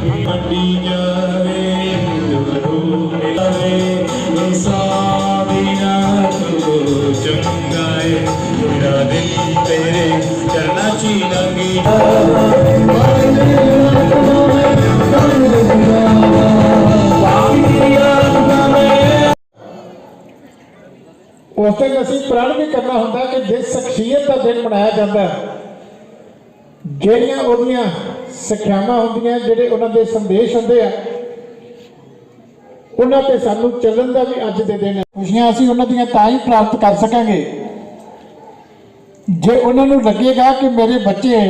ਮੰਡੀ ਜਾਵੇ ਦੁਰੂ ਜਾਵੇ ਇਨਸਾਨੀਆਂ ਤੂੰ ਚੰਗਾ ਏ ਮੇਰਾ ਦਿਲ ਤੇਰੇ ਚਰਨਾਂ 'ਚ ਲੰਗੀ ਉਸ ਦਿਨ ਅਸੀਂ ਪ੍ਰਣ ਵੀ ਕਰਨਾ ਹੁੰਦਾ ਕਿ ਜਿਸ ਸ਼ਖਸੀਅਤ ਦਾ ਦਿਨ ਮਨਾਇਆ ਜਾਂਦਾ ਹੈ, ਜਿਹੜੀਆਂ ਉਹਦੀਆਂ ਸਿੱਖਿਆਵਾਂ ਹੁੰਦੀਆਂ, ਜਿਹੜੇ ਉਹਨਾਂ ਦੇ ਸੰਦੇਸ਼ ਹੁੰਦੇ ਆ, ਉਹਨਾਂ ਤੇ ਸਾਨੂੰ ਚੱਲਣ ਦਾ ਵੀ ਅੱਜ ਦੇ ਦਿਨ ਹੈ ਖੁਸ਼ੀਆਂ ਅਸੀਂ ਉਹਨਾਂ ਦੀਆਂ ਤਾਂ ਹੀ ਪ੍ਰਾਪਤ ਕਰ ਸਕਾਂਗੇ। ਜੇ ਉਹਨਾਂ ਨੂੰ ਲੱਗੇਗਾ ਕਿ ਮੇਰੇ ਬੱਚੇ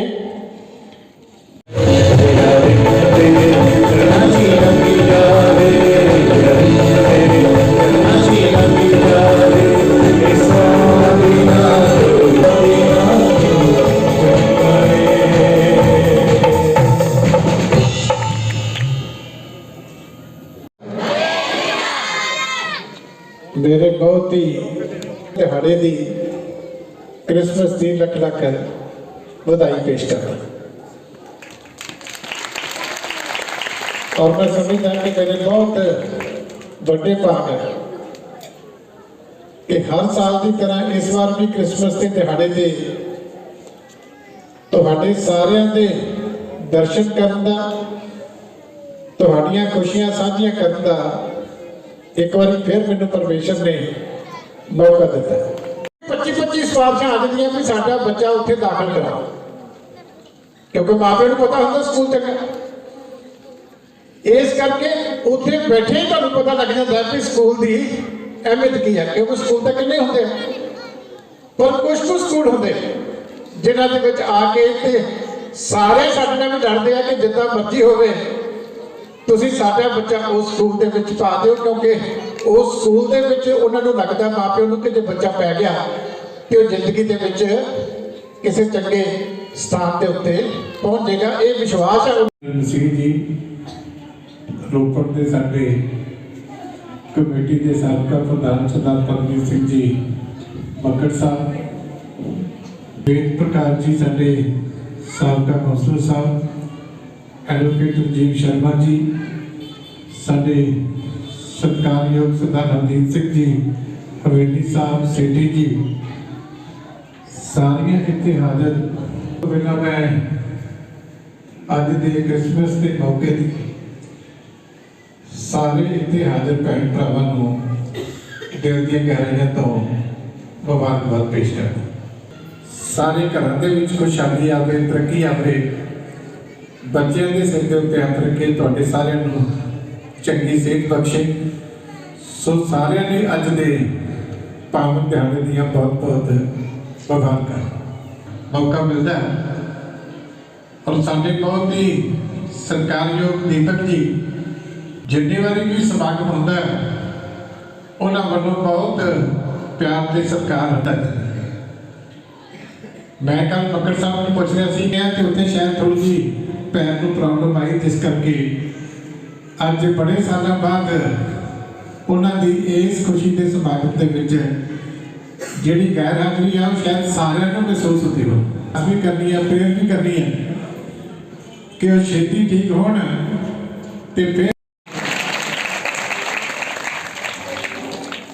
ਚਰਨਾਂ 'ਚ ਹੀ ਮੇਰੇ ਬਹੁਤ ਹੀ ਦਿਹਾੜੇ ਦੀ ਕ੍ਰਿਸਮਸ ਦੀ ਲੱਖ ਲੱਖ ਵਧਾਈ ਪੇਸ਼ ਕਰਦਾ ਔਰ ਮੈਂ ਸਮਝਦਾ ਕਿ ਮੇਰੇ ਬਹੁਤ ਵੱਡੇ ਭਾਗ ਹੈ ਕਿ ਹਰ ਸਾਲ ਦੀ ਤਰ੍ਹਾਂ ਇਸ ਵਾਰ ਵੀ ਕ੍ਰਿਸਮਸ ਦੇ ਦਿਹਾੜੇ ਤੇ ਤੁਹਾਡੇ ਸਾਰਿਆਂ ਦੇ ਦਰਸ਼ਨ ਕਰਨ ਦਾ, ਤੁਹਾਡੀਆਂ ਖੁਸ਼ੀਆਂ ਸਾਂਝੀਆਂ ਕਰਨ ਦਾ ਇੱਕ ਵਾਰੀ ਫਿਰ ਮੈਨੂੰ ਪਰਮੇਸ਼ਰ ਨੇ ਮੌਕਾ ਦਿੱਤਾ। 25 25 ਸਵਾਰਸ਼ਾਂ ਆ ਜਾਂਦੀਆਂ ਵੀ ਸਾਡਾ ਬੱਚਾ ਉੱਥੇ ਦਾਖਲ ਕਰਾਓ ਕਿਉਂਕਿ ਮਾਪਿਆਂ ਨੂੰ ਪਤਾ ਹੁੰਦਾ ਸਕੂਲ ਤੱਕ ਇਸ ਕਰਕੇ ਉੱਥੇ ਬੈਠੇ ਹੀ ਤੁਹਾਨੂੰ ਪਤਾ ਲੱਗ ਜਾਂਦਾ ਵੀ ਸਕੂਲ ਦੀ ਅਹਿਮੀਅਤ ਕੀ ਹੈ, ਕਿਉਂਕਿ ਸਕੂਲ ਤਾਂ ਕਿੰਨੇ ਹੁੰਦੇ ਪਰ ਕੁਝ ਕੁ ਸਕੂਲ ਹੁੰਦੇ ਜਿਨ੍ਹਾਂ ਦੇ ਵਿੱਚ ਆ ਕੇ ਤੇ ਸਾਰੇ ਸਾਡੇ ਨਾਲ ਵੀ ਡਰਦੇ ਆ ਕਿ ਜਿੱਦਾਂ ਮਰਜ਼ੀ ਹੋਵੇ। ਤੁਸੀਂ ਸਾਡਾ ਬੱਚਾ ਉਸ ਸਕੂਲ ਦੇ ਵਿੱਚ ਪਾ ਦਿਓ ਕਿਉਂਕਿ ਉਸ ਸਕੂਲ ਦੇ ਵਿੱਚ ਉਹਨਾਂ ਨੂੰ ਲੱਗਦਾ ਮਾਪਿਆਂ ਨੂੰ ਕਿ ਜੇ ਬੱਚਾ ਪੈ ਗਿਆ ਤੇ ਉਹ ਜ਼ਿੰਦਗੀ ਦੇ ਵਿੱਚ ਕਿਸੇ ਚੰਗੇ ਸਥਾਨ ਦੇ ਉੱਤੇ ਪਹੁੰਚ ਜਾਏਗਾ। ਇਹ ਵਿਸ਼ਵਾਸ ਹੈ। ਸਿੰਘ ਜੀ, ਰੋਪੜ ਦੇ ਸਾਡੇ ਕਮੇਟੀ ਦੇ ਸਾਬਕਾ ਪ੍ਰਧਾਨ ਸਰਦਾਰ ਪਰਮਜੀਤ ਸਿੰਘ ਜੀ, ਮੱਕੜ ਸਾਹਿਬ ਵੇਦ ਪ੍ਰਕਾਸ਼ ਜੀ ਸਾਡੇ ਸਾਬਕਾ ਕੌਂਸਲਰ ਸਾਹਿਬ ਐਡਵੋਕੇਟ ਰਜੀਵ ਸ਼ਰਮਾ ਜੀ, ਸਾਡੇ ਸਤਿਕਾਰਯੋਗ ਸਰਦਾਰ ਰਣਜੀਤ ਸਿੰਘ ਜੀ, ਹਵੇਲੀ ਸਾਹਿਬ ਸੇਠੀ ਜੀ, ਸਾਰੀਆਂ ਇੱਥੇ ਹਾਜ਼ਰ। ਪਹਿਲਾਂ ਮੈਂ ਅੱਜ ਦੇ ਕ੍ਰਿਸਮਸ ਦੇ ਮੌਕੇ ਤੇ ਸਾਰੇ ਇੱਥੇ ਹਾਜ਼ਰ ਭੈਣ ਭਰਾਵਾਂ ਨੂੰ ਦਿਲ ਦੀਆਂ ਗਹਿਰਾਈਆਂ ਤੋਂ ਮੁਬਾਰਕਬਾਦ ਪੇਸ਼ ਕਰਦਾ ਸਾਰੇ ਘਰਾਂ ਦੇ ਵਿੱਚ ਖੁਸ਼ਹਾਲੀ ਆਵੇ, ਤਰੱਕੀ ਆਵੇ ਬੱਚਿਆਂ ਦੇ ਸਿਰ ਦੇ ਉੱਤੇ ਹੱਥ ਰੱਖੇ, ਤੁਹਾਡੇ ਸਾਰਿਆਂ ਨੂੰ ਚੰਗੀ ਸਿਹਤ ਬਖਸ਼ੇ। ਸੋ ਸਾਰਿਆਂ ਨੇ ਅੱਜ ਦੇ ਪਾਵਨ ਦਿਹਾੜੇ ਦੀਆਂ ਬਹੁਤ ਬਹੁਤ ਮੁਬਾਰਕਾਂ ਮੌਕਾ ਮਿਲਦਾ ਹੈ। ਔਰ ਸਾਡੇ ਬਹੁਤ ਹੀ ਸਰਕਾਰਯੋਗ ਦੀਪਕ ਜੀ, ਜਿੰਨੀ ਵਾਰੀ ਵੀ ਸਮਾਗਮ ਹੁੰਦਾ ਹੈ, ਉਹਨਾਂ ਵੱਲੋਂ ਬਹੁਤ ਪਿਆਰ ਤੇ ਸਤਿਕਾਰ ਹੁੰਦਾ ਹੈ। ਮੈਂ ਕੱਲ ਮੱਕੜ ਸਾਹਿਬ ਨੂੰ ਪੁੱਛ ਰਿਹਾ ਸੀ ਕਿ ਉੱਥੇ ਸ਼ਾਇਦ ਥੋੜੀ ਜਿਹੀ ਪੈਰ ਨੂੰ ਪ੍ਰੋਬਲਮ ਆਈ ਜਿਸ ਕਰਕੇ ਅੱਜ ਬੜੇ ਸਾਲਾਂ ਬਾਅਦ ਉਹਨਾਂ ਦੀ ਇਸ ਖੁਸ਼ੀ ਦੇ ਸਮਾਗਮ ਦੇ ਵਿੱਚ ਜਿਹੜੀ ਗੈਰ ਹਾਜ਼ਰੀ ਆ ਉਹ ਸ਼ਾਇਦ ਸਾਰਿਆਂ ਨੂੰ ਮਹਿਸੂਸ ਹੁੰਦੀ ਹੋ ਅਸੀਂ ਕਰਨੀ ਆ ਪ੍ਰੇਰ ਵੀ ਕਰਨੀ ਹੈ ਕਿ ਉਹ ਛੇਤੀ ਠੀਕ ਹੋਣ ਤੇ ਫਿਰ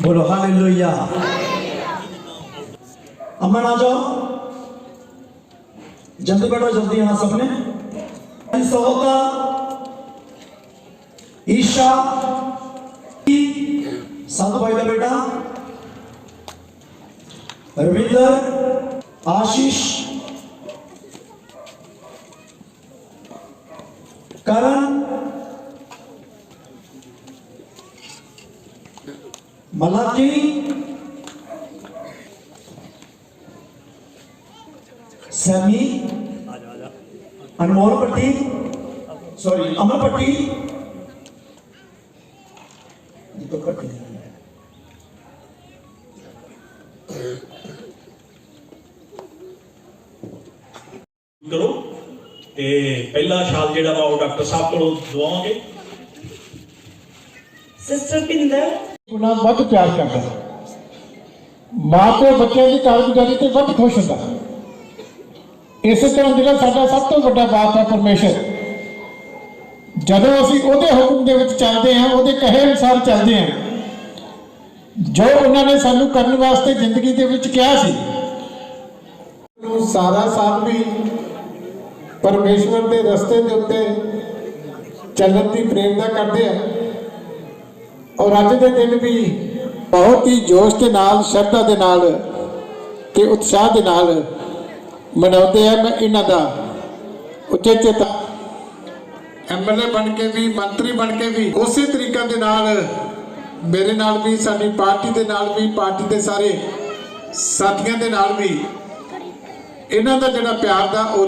बोलो हालेलुया अमन आ जाओ जल्दी बैठो जल्दी यहाँ सबने സോത്ത ഈഷ ਸੰਤ ਭਾਈ ਦਾ ਬੇਟਾ ਰਵਿੰਦਰ ਆਸ਼ੀਸ਼ ਕਰਨ ਮਲਾਕੀ ਸਮੀ ਅਨਮੋਲ ਪ੍ਰਤੀਕ سوری امر پٹی یہ تو کٹ گیا کرو پہلا شال جیڑا وا ڈاکٹر صاحب کو دواؤں گے سسٹر پندر گنا ود پیار کرتا ہے ماں تے بچے دی کارگزاری تے ود خوش ہوندا ہے اسی طرح جڑا ساڈا سب تو بڑا باپ ہے پرمیشر ਜਦੋਂ ਅਸੀਂ ਉਹਦੇ ਹੁਕਮ ਦੇ ਵਿੱਚ ਚੱਲਦੇ ਹਾਂ, ਉਹਦੇ ਕਹੇ ਅਨੁਸਾਰ ਚੱਲਦੇ ਹਾਂ। ਜੋ ਉਹਨਾਂ ਨੇ ਸਾਨੂੰ ਕਰਨ ਵਾਸਤੇ ਜ਼ਿੰਦਗੀ ਦੇ ਵਿੱਚ ਕਿਹਾ ਸੀ ਨੂੰ ਸਾਰਾ ਸਾਲ ਵੀ ਪਰਮੇਸ਼ਵਰ ਦੇ ਰਸਤੇ ਦੇ ਉੱਤੇ ਚੱਲਣ ਦੀ ਪ੍ਰੇਰਣਾ ਕਰਦੇ ਆ। ਔਰ ਅੱਜ ਦੇ ਦਿਨ ਵੀ ਬਹੁਤ ਹੀ ਜੋਸ਼ ਦੇ ਨਾਲ, ਸ਼ਰਧਾ ਦੇ ਨਾਲ ਤੇ ਉਤਸ਼ਾਹ ਦੇ ਨਾਲ ਮਨਾਉਂਦੇ ਆ। ਮੈਂ ਇਹਨਾਂ ਦਾ ਉਚੇਚੇ ਚੇਤਾ ਐਮਐਲਏ ਬਣ ਕੇ ਵੀ, ਮੰਤਰੀ ਬਣ ਕੇ ਵੀ, ਉਸੇ ਤਰੀਕਾ ਦੇ ਨਾਲ ਮੇਰੇ ਨਾਲ ਵੀ, ਸਾਡੀ ਪਾਰਟੀ ਦੇ ਨਾਲ ਵੀ, ਪਾਰਟੀ ਦੇ ਸਾਰੇ ਸਾਥੀਆਂ ਦੇ ਨਾਲ ਵੀ, ਇਹਨਾਂ ਦਾ ਜਿਹੜਾ ਪਿਆਰ ਦਾ ਉਹ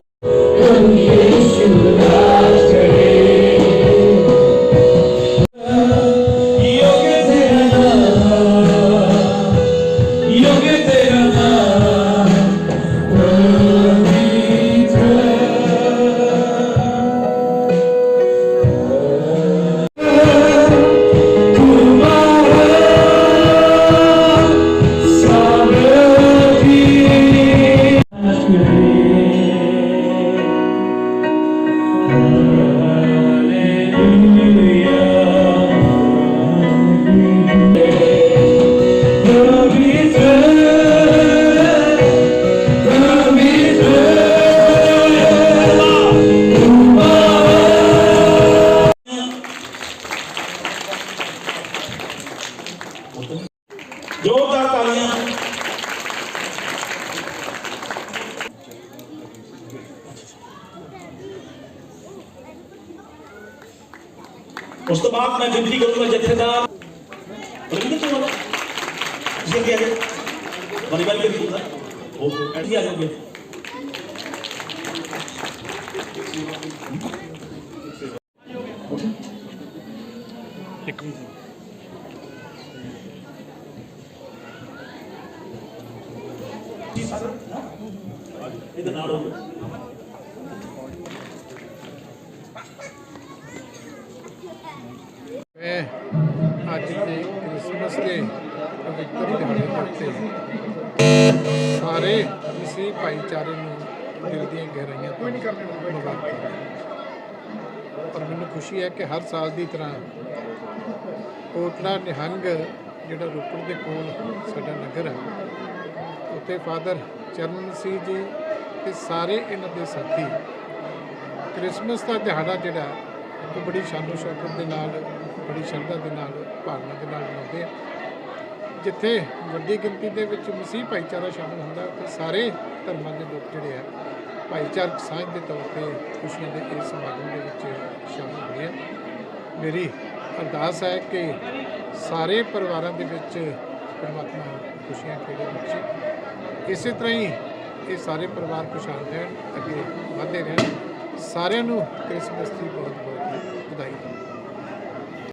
ਉਸ ਤੋਂ ਬਾਅਦ ਮੈਂ ਬੇਨਤੀ ਕਰੂੰਗਾ ਜਥੇਦਾਰ ਰਵਿੰਦਰ ਤੋਂ ਵਾਲਾ ਤੁਸੀਂ ਅੱਗੇ ਆ ਜਾਓ ਬੜੀ ਵਾਰੀ ਕਰੀ ਹੁੰਦਾ ਉਹ ਅੱਗੇ ਆ ਜਾਓਗੇ ਇਹਦੇ ਨਾਲ ਹੋ ਮੈਂ ਅੱਜ ਕ੍ਰਿਸਮਸ ਦੇ ਪਵਿੱਤਰ ਦਿਹਾੜੇ ਦੇ ਸਾਰੇ ਮਸੀਹ ਭਾਈਚਾਰੇ ਨੂੰ ਦਿਲ ਦੀਆਂ ਗਹਿਰਾਈਆਂ ਤੋਂ ਮੁਬਾਰਕਾਂ ਪਰ ਮੈਨੂੰ ਖੁਸ਼ੀ ਹੈ ਕਿ ਹਰ ਸਾਲ ਦੀ ਤਰ੍ਹਾਂ ਕੋਟਲਾ ਨਿਹੰਗ ਜਿਹੜਾ ਰੋਪੜ ਦੇ ਕੋਲ ਸਾਡਾ ਨਗਰ ਹੈ, ਉੱਥੇ ਫਾਦਰ ਚਰਨ ਸਿੰਘ ਜੀ ਤੇ ਸਾਰੇ ਇਹਨਾਂ ਦੇ ਸਾਥੀ ਕ੍ਰਿਸਮਸ ਦਾ ਦਿਹਾੜਾ ਜਿਹੜਾ ਉਹ ਬੜੀ ਸ਼ਾਨੋ ਸ਼ੌਕਤ ਦੇ ਨਾਲ, ਬੜੀ ਸ਼ਰਧਾ ਦੇ ਨਾਲ, ਭਾਵਨਾ ਦੇ ਨਾਲ ਮਨਾਉਂਦੇ ਆ। ਜਿੱਥੇ ਵੱਡੀ ਗਿਣਤੀ ਦੇ ਵਿੱਚ ਮਸੀਹ ਭਾਈਚਾਰਾ ਸ਼ਾਮਲ ਹੁੰਦਾ, ਉੱਥੇ ਸਾਰੇ ਧਰਮਾਂ ਦੇ ਲੋਕ ਜਿਹੜੇ ਆ, ਭਾਈਚਾਰਕ ਸਾਂਝ ਦੇ ਤੌਰ ਤੇ ਖੁਸ਼ੀਆਂ ਦੇ ਇਸ ਸਮਾਗਮ ਦੇ ਵਿੱਚ ਸ਼ਾਮਲ ਹੋਏ ਆ। ਮੇਰੀ ਅਰਦਾਸ ਹੈ ਕਿ ਸਾਰੇ ਪਰਿਵਾਰਾਂ ਦੇ ਵਿੱਚ ਪਰਮਾਤਮਾ ਖੁਸ਼ੀਆਂ ਖੇੜੇ ਬਖਸ਼ੇ ਇਸੇ ਤਰ੍ਹਾਂ ਹੀ ਇਹ ਸਾਰੇ ਪਰਿਵਾਰ ਖੁਸ਼ਹਾਲ ਰਹਿਣ, ਅੱਗੇ ਵਧਦੇ ਰਹਿਣ। ਸਾਰਿਆਂ ਨੂੰ ਕ੍ਰਿਸਮਸ ਦੀ ਬਹੁਤ ਬਹੁਤ ਵਧਾਈ।